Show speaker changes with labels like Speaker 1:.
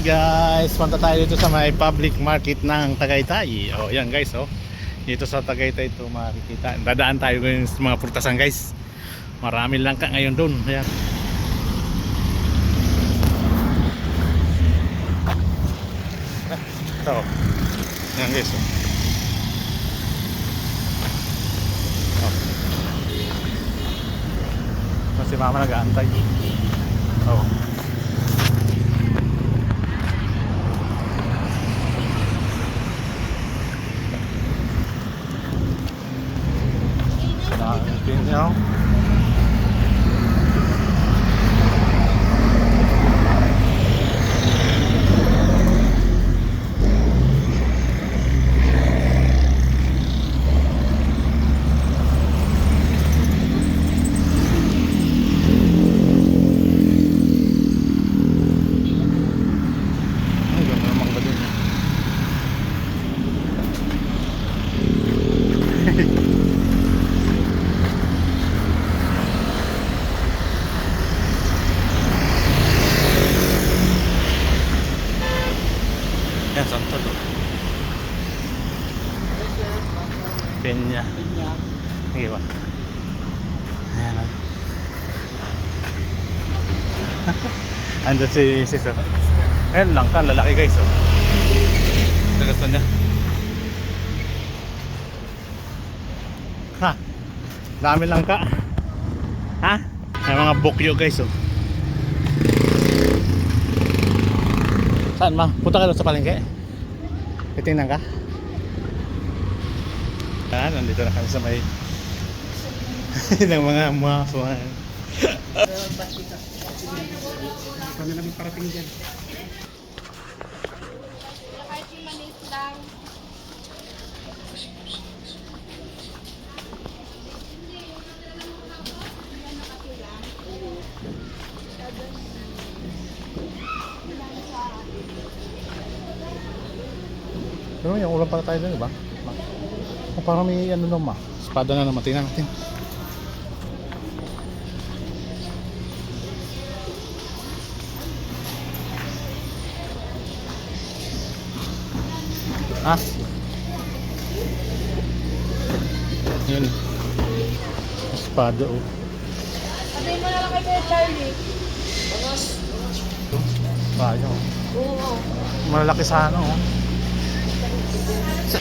Speaker 1: Hey guys, punta tayo dito sa may public market ng Tagaytay. Oh, yan guys, oh. Dito sa Tagaytay ito makikita. Dadaan tayo ngayon sa mga prutasan guys. Marami lang ka ngayon doon. Ayan. Ito. Yan guys, oh. Oh. Si mama nag-aantay. Oh. Nakakating niya. oh. Santo to. Peña. Sige ba? Ayan o. Andun si sis o. Ayan lang ka, lalaki guys o. Tagasto niya. Ha? Dami lang ka. Ha? May mga bukyo guys o. Saan ma? Punta ka doon sa palengke? Titingnan ka? Yan, nandito na kami sa may ng mga mga
Speaker 2: Kami namin parating dyan.
Speaker 1: Pero yung ulam pala tayo doon, di ba? Ma. Oh, parang may ano naman, ma. Espada na naman. Tingnan natin. Ah. Yun. Espada, oh.
Speaker 3: Sabihin mo na lang kay Charlie.
Speaker 1: Sayang.
Speaker 3: Oo.
Speaker 1: Malaki sana, oh. Sa